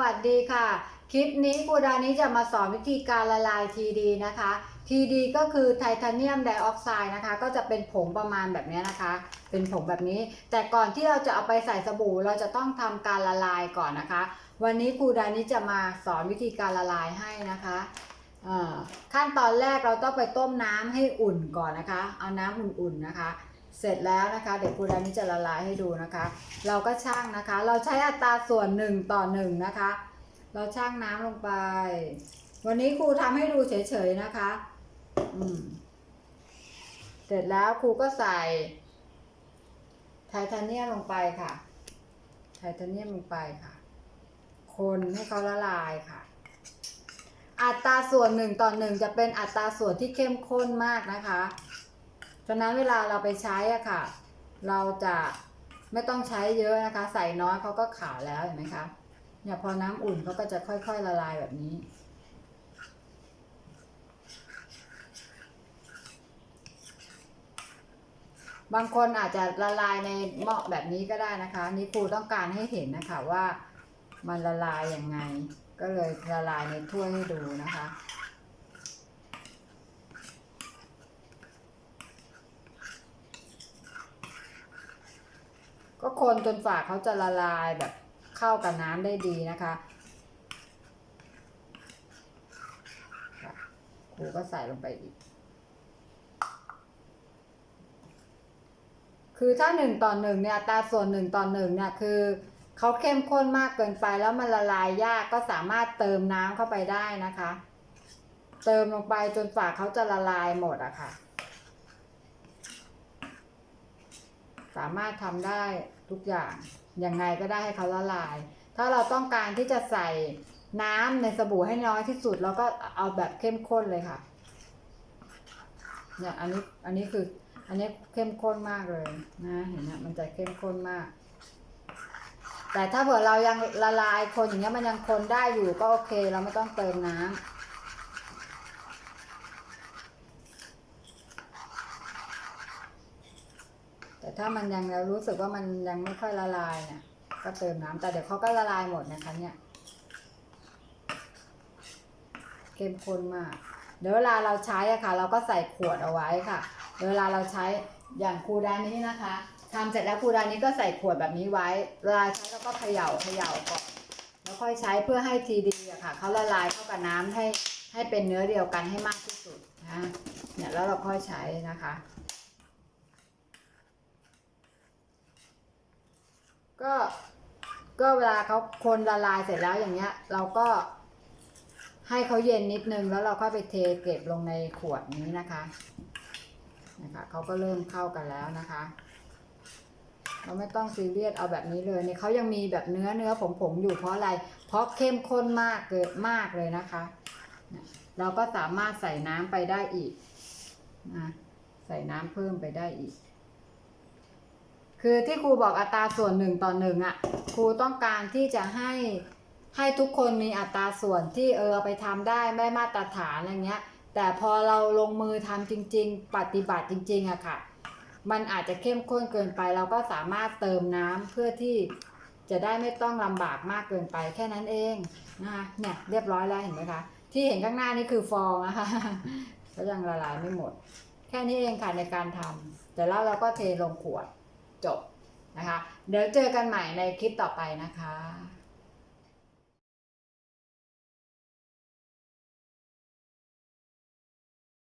วัสดีค่ะ คลิปนี้ครูดานี้จะมาสอนวิธีการละลายทีดีนะคะทีดีก็คือไทเทเนียมไดออกไซด์นะคะ ก็จะเป็นผงประมาณแบบนี้นะคะ เป็นผงแบบนี้ แต่ก่อนที่เราจะเอาไปใส่สบู่ เราจะต้องทำการละลายก่อนนะคะ วันนี้ครูดานี้จะมาสอนวิธีการละลายให้นะคะอ่อขั้นตอนแรกเราต้องไปต้มน้ำให้อุ่นก่อนนะคะ เอาน้ำอุ่นๆนะคะ เสร็จแล้วนะคะ เดี๋ยวครูดานี้จะละลายให้ดูนะคะ เราก็ช่างนะคะ เราใช้อัตราส่วน 1 ต่อ 1 นะคะ เราช่างน้ำลงไป วันนี้ครูทำให้ดูเฉยๆนะคะอืมเสร็จแล้วครูก็ใส่ไทเทเนียมลงไปค่ะ ไทเทเนียมลงไปค่ะ คนให้เขาละลายค่ะ อัตราส่วนหนึ่งต่อหนึ่งจะเป็นอัตราส่วนที่เข้มข้นมากนะคะ ฉะนั้นเวลาเราไปใช้อะค่ะ เราจะไม่ต้องใช้เยอะนะคะ ใส่น้อยเขาก็ขาวแล้วเห็นไหมคะเนี่ยพอน้ำอุ่นเขาก็จะค่อยๆละลายแบบนี้ บางคนอาจจะละลายในหม้อแบบนี้ก็ได้นะคะ นี่ครูต้องการให้เห็นนะคะว่ามันละลายยังไง ก็เลยละลายในถ้วยให้ดูนะคะ ก็คนจนฝาเขาจะละลายแบบเข้ากับน้ำได้ดีนะคะครูก็ใส่ลงไปอีก คือถ้าหนึ่งต่อหนึ่งเนี่ยตาส่วนหนึ่งต่อหนึ่งเนี่ยคือเขาเข้มข้นมากเกินไปแล้วมันละลายยากก็สามารถเติมน้ำเข้าไปได้นะคะ เติมลงไปจนฝาเขาจะละลายหมดอะค่ะ สามารถทำได้ทุกอย่างยังไงก็ได้ให้เขาละลาย ถ้าเราต้องการที่จะใส่น้ำในสบู่ให้น้อยที่สุดเราก็เอาแบบเข้มข้นเลยค่ะเนี่ยอันนี้อันนี้คืออันนี้เข้มข้นมากเลยนะเห็นไหมมันจะเข้มข้นมาก แต่ถ้าเผื่อเรายังละลายคนอย่างเงี้ยมันยังคนได้อยู่ก็โอเค เราไม่ต้องเติมน้ำ แต่ถ้ามันยังเรารู้สึกว่ามันยังไม่ค่อยละลายเนี่ยก็เติมน้ำแต่เดี๋ยวเขาก็ละลายหมดนะคะเนี่ยเข้มข้นมาก เดี๋ยวเวลาเราใช้อะค่ะ เราก็ใส่ขวดเอาไว้ค่ะ เดี๋ยวเวลาเราใช้อย่างครูดานี้นะคะทำเสร็จแล้วครูดานี้ก็ใส่ขวดแบบนี้ไว้ เวลาใช้เราก็เขย่าเขย่าก่อนแล้วค่อยใช้เพื่อให้ทีดีอะค่ะเขาละลายเข้ากับน้ำให้ให้เป็นเนื้อเดียวกันให้มากที่สุดนะเนี่ยแล้วเราค่อยใช้นะคะ ก็ก็เวลาเขาคนละลายเสร็จแล้วอย่างเงี้ย เราก็ให้เขาเย็นนิดนึงแล้วเราค่อยไปเทเก็บลงในขวดนี้นะคะนะคะเขาก็เริ่มเข้ากันแล้วนะคะ เราไม่ต้องซีเรียสเอาแบบนี้เลยเนี่ยเขายังมีแบบเนื้อเนื้อผงผงอยู่เพราะอะไร เพราะเข้มข้นมากเกินมากเลยนะคะ เราก็สามารถใส่น้ำไปได้อีกนะใส่น้ำเพิ่มไปได้อีก คือที่ครูบอกอัตราส่วนหนึ่งต่อหนึ่งอะครูต้องการที่จะให้ให้ทุกคนมีอัตราส่วนที่เออไปทำได้ไม่มาตรฐานอะไรเงี้ย แต่พอเราลงมือทำจริง ๆ ปฏิบัติจริงๆอะค่ะ มันอาจจะเข้มข้นเกินไป เราก็สามารถเติมน้ำเพื่อที่จะได้ไม่ต้องลำบากมากเกินไปแค่นั้นเองนะคะเนี่ยเรียบร้อยแล้วเห็นไหมคะที่เห็นข้างหน้านี่คือฟองนะคะก็ยังละลายไม่หมด แค่นี้เองค่ะในการทำแต่แล้วเราก็เทลงขวด จบนะคะ เดี๋ยวเจอกันใหม่ในคลิปต่อไปนะคะ